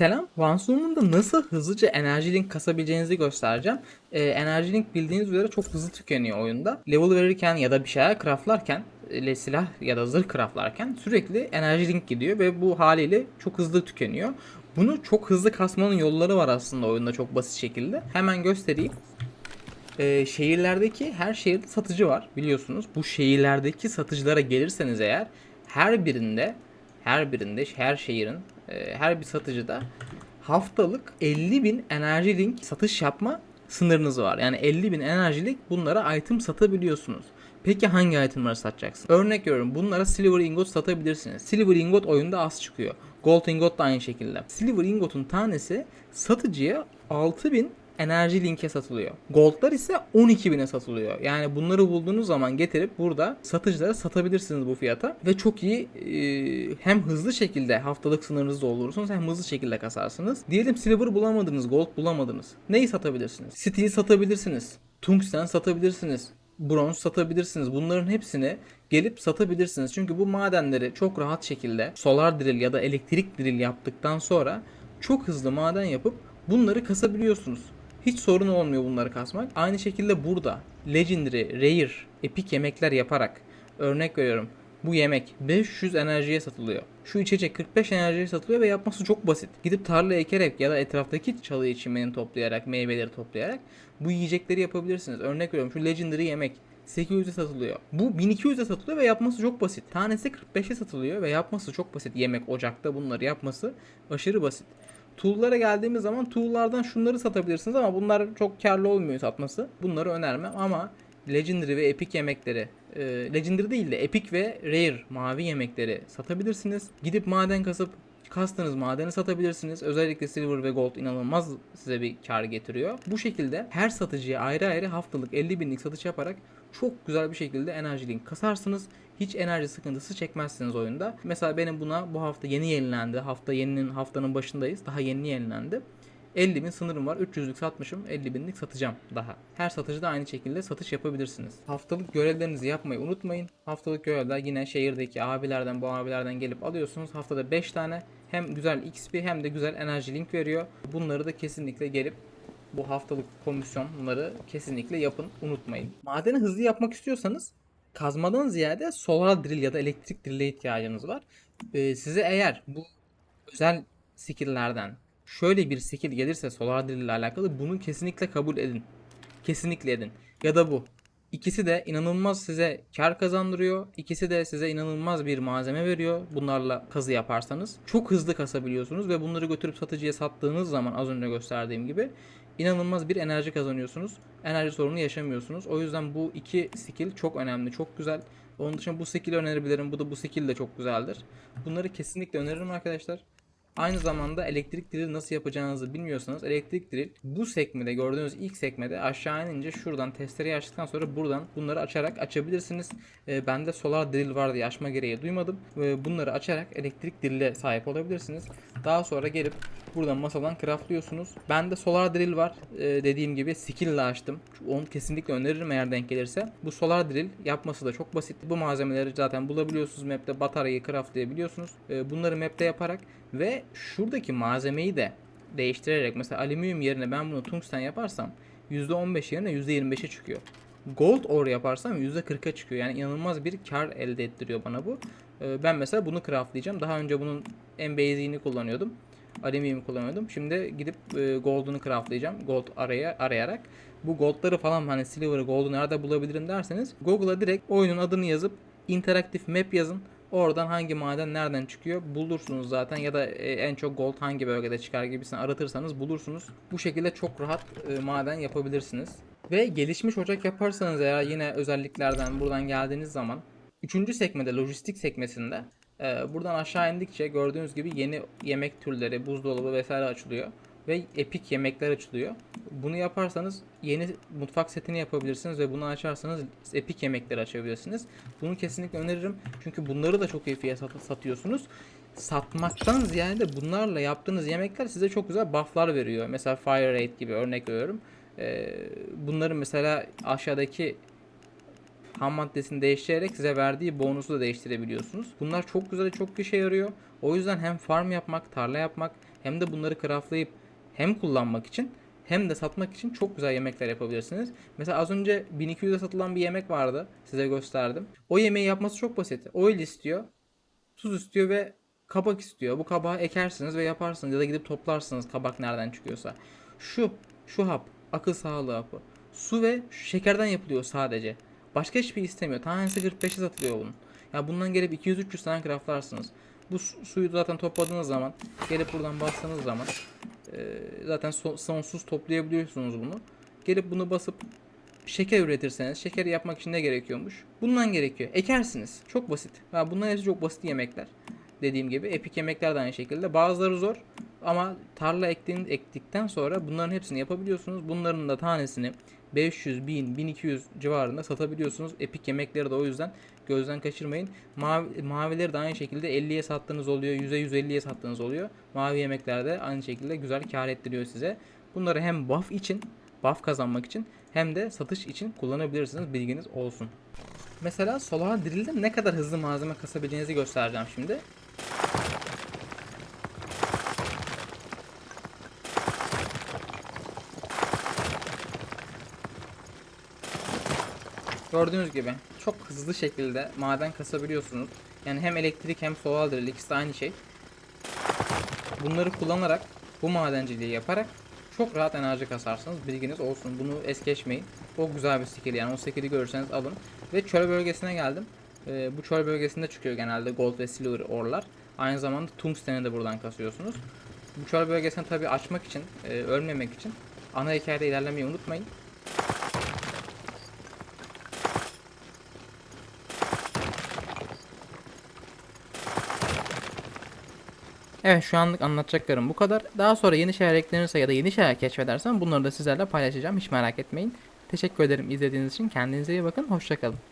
Selam. Vansuum'da nasıl hızlıca enerji link kasabileceğinizi göstereceğim. Ee, enerji link bildiğiniz üzere çok hızlı tükeniyor oyunda. Level verirken ya da bir şeyler craftlarken, e, silah ya da zırh craftlarken sürekli enerji link gidiyor ve bu haliyle çok hızlı tükeniyor. Bunu çok hızlı kasmanın yolları var aslında oyunda çok basit şekilde. Hemen göstereyim. Ee, şehirlerdeki her şehirde satıcı var biliyorsunuz. Bu şehirlerdeki satıcılara gelirseniz eğer her birinde her birinde her şehrin e, her bir satıcıda haftalık 50 bin enerji link satış yapma sınırınız var. Yani 50 bin enerji link bunlara item satabiliyorsunuz. Peki hangi itemları satacaksın? Örnek veriyorum bunlara silver ingot satabilirsiniz. Silver ingot oyunda az çıkıyor. Gold ingot da aynı şekilde. Silver ingotun tanesi satıcıya 6000 enerji linke satılıyor. Gold'lar ise 12.000'e satılıyor. Yani bunları bulduğunuz zaman getirip burada satıcılara satabilirsiniz bu fiyata. Ve çok iyi e, hem hızlı şekilde haftalık sınırınızı doldurursunuz hem hızlı şekilde kasarsınız. Diyelim silver bulamadınız, gold bulamadınız. Neyi satabilirsiniz? Steel satabilirsiniz. Tungsten satabilirsiniz. Bronz satabilirsiniz. Bunların hepsini gelip satabilirsiniz. Çünkü bu madenleri çok rahat şekilde solar drill ya da elektrik drill yaptıktan sonra çok hızlı maden yapıp bunları kasabiliyorsunuz. Hiç sorun olmuyor bunları kasmak. Aynı şekilde burada Legendary, Rare, Epic yemekler yaparak örnek veriyorum. Bu yemek 500 enerjiye satılıyor. Şu içecek 45 enerjiye satılıyor ve yapması çok basit. Gidip tarla ekerek ya da etraftaki çalı çimeni toplayarak, meyveleri toplayarak bu yiyecekleri yapabilirsiniz. Örnek veriyorum şu Legendary yemek 800'e satılıyor. Bu 1200'e satılıyor ve yapması çok basit. Tanesi 45'e satılıyor ve yapması çok basit. Yemek ocakta bunları yapması aşırı basit. Tool'lara geldiğimiz zaman tool'lardan şunları satabilirsiniz ama bunlar çok karlı olmuyor satması. Bunları önermem ama Legendary ve Epic yemekleri e, Legendary değil de Epic ve Rare mavi yemekleri satabilirsiniz. Gidip maden kasıp kastığınız madeni satabilirsiniz. Özellikle silver ve gold inanılmaz size bir kar getiriyor. Bu şekilde her satıcıya ayrı ayrı haftalık 50 binlik satış yaparak çok güzel bir şekilde enerji link kasarsınız. Hiç enerji sıkıntısı çekmezsiniz oyunda. Mesela benim buna bu hafta yeni yenilendi. Hafta yeninin haftanın başındayız. Daha yeni yenilendi. 50 bin sınırım var. 300'lük satmışım. 50 binlik satacağım daha. Her satıcıda aynı şekilde satış yapabilirsiniz. Haftalık görevlerinizi yapmayı unutmayın. Haftalık görevler yine şehirdeki abilerden bu abilerden gelip alıyorsunuz. Haftada 5 tane hem güzel XP hem de güzel enerji link veriyor. Bunları da kesinlikle gelip bu haftalık komisyonları kesinlikle yapın unutmayın. Madeni hızlı yapmak istiyorsanız kazmadan ziyade solar drill ya da elektrik drill'e ihtiyacınız var. Ee, size eğer bu özel skill'lerden şöyle bir skill gelirse solar drill ile alakalı bunu kesinlikle kabul edin. Kesinlikle edin. Ya da bu. İkisi de inanılmaz size kar kazandırıyor. İkisi de size inanılmaz bir malzeme veriyor. Bunlarla kazı yaparsanız. Çok hızlı kasabiliyorsunuz ve bunları götürüp satıcıya sattığınız zaman az önce gösterdiğim gibi inanılmaz bir enerji kazanıyorsunuz. Enerji sorunu yaşamıyorsunuz. O yüzden bu iki skill çok önemli, çok güzel. Onun dışında bu skill önerebilirim. Bu da bu skill de çok güzeldir. Bunları kesinlikle öneririm arkadaşlar. Aynı zamanda elektrik drill nasıl yapacağınızı bilmiyorsanız elektrik drill bu sekmede gördüğünüz ilk sekmede aşağı inince şuradan testereyi açtıktan sonra buradan bunları açarak açabilirsiniz. E, bende solar drill var diye açma gereği duymadım. E, bunları açarak elektrik drill'e sahip olabilirsiniz. Daha sonra gelip buradan masadan craftlıyorsunuz. Bende solar drill var. E, dediğim gibi skill ile açtım. Onu kesinlikle öneririm eğer denk gelirse. Bu solar drill yapması da çok basit. Bu malzemeleri zaten bulabiliyorsunuz map'te. Bataryayı craftlayabiliyorsunuz. E, bunları map'te yaparak ve şuradaki malzemeyi de değiştirerek mesela alüminyum yerine ben bunu tungsten yaparsam %15 yerine %25'e çıkıyor. Gold ore yaparsam %40'a çıkıyor. Yani inanılmaz bir kar elde ettiriyor bana bu. Ee, Ben mesela bunu craftlayacağım. Daha önce bunun en basic'ini kullanıyordum. Alüminyum kullanıyordum. Şimdi gidip e, gold'unu craftlayacağım. Gold araya arayarak. Bu gold'ları falan hani silver'ı gold'u nerede bulabilirim derseniz Google'a direkt oyunun adını yazıp interaktif map yazın. Oradan hangi maden nereden çıkıyor bulursunuz zaten ya da e, en çok gold hangi bölgede çıkar gibisini aratırsanız bulursunuz. Bu şekilde çok rahat e, maden yapabilirsiniz. Ve gelişmiş ocak yaparsanız eğer yine özelliklerden buradan geldiğiniz zaman 3. sekmede lojistik sekmesinde e, buradan aşağı indikçe gördüğünüz gibi yeni yemek türleri, buzdolabı vesaire açılıyor ve epik yemekler açılıyor. Bunu yaparsanız yeni mutfak setini yapabilirsiniz ve bunu açarsanız epik yemekleri açabilirsiniz. Bunu kesinlikle öneririm. Çünkü bunları da çok iyi fiyata sat- satıyorsunuz. Satmaktan ziyade bunlarla yaptığınız yemekler size çok güzel bufflar veriyor. Mesela fire rate gibi örnek veriyorum. Ee, bunların mesela aşağıdaki ham maddesini değiştirerek size verdiği bonusu da değiştirebiliyorsunuz. Bunlar çok güzel çok işe yarıyor. O yüzden hem farm yapmak, tarla yapmak hem de bunları craftlayıp hem kullanmak için hem de satmak için çok güzel yemekler yapabilirsiniz. Mesela az önce 1200'e satılan bir yemek vardı. Size gösterdim. O yemeği yapması çok basit. Oil istiyor, tuz istiyor ve kabak istiyor. Bu kabağı ekersiniz ve yaparsınız ya da gidip toplarsınız kabak nereden çıkıyorsa. Şu, şu hap, akıl sağlığı hapı. Su ve şekerden yapılıyor sadece. Başka hiçbir şey istemiyor. Tanesi 45'e satılıyor bunun. Ya bundan gelip 200-300 tane craftlarsınız. Bu su- suyu zaten topladığınız zaman, gelip buradan bastığınız zaman zaten so- sonsuz toplayabiliyorsunuz bunu. Gelip bunu basıp şeker üretirseniz şekeri yapmak için ne gerekiyormuş? Bundan gerekiyor. Ekersiniz. Çok basit. Ya bunların hepsi çok basit yemekler. Dediğim gibi epik yemekler de aynı şekilde. Bazıları zor ama tarla ektiğin, ektikten sonra bunların hepsini yapabiliyorsunuz. Bunların da tanesini 500, 1000, 1200 civarında satabiliyorsunuz. Epik yemekleri de o yüzden gözden kaçırmayın. Mavi, mavileri de aynı şekilde 50'ye sattığınız oluyor. 100'e 150'ye sattığınız oluyor. Mavi yemekler de aynı şekilde güzel kar ettiriyor size. Bunları hem buff için, buff kazanmak için hem de satış için kullanabilirsiniz. Bilginiz olsun. Mesela Solar Drill'de ne kadar hızlı malzeme kasabildiğinizi göstereceğim şimdi. Gördüğünüz gibi çok hızlı şekilde maden kasabiliyorsunuz. Yani hem elektrik hem solar drill ikisi aynı şey. Bunları kullanarak bu madenciliği yaparak çok rahat enerji kasarsınız. Bilginiz olsun. Bunu es geçmeyin. Çok güzel bir skill yani. O skill'i görürseniz alın. Ve çöl bölgesine geldim. Ee, bu çöl bölgesinde çıkıyor genelde gold ve silver orlar. Aynı zamanda tungsten'i de buradan kasıyorsunuz. Bu çöl bölgesini tabi açmak için, e, ölmemek için ana hikayede ilerlemeyi unutmayın. Evet şu anlık anlatacaklarım bu kadar. Daha sonra yeni şeyler eklenirse ya da yeni şeyler keşfedersem bunları da sizlerle paylaşacağım. Hiç merak etmeyin. Teşekkür ederim izlediğiniz için. Kendinize iyi bakın. Hoşçakalın.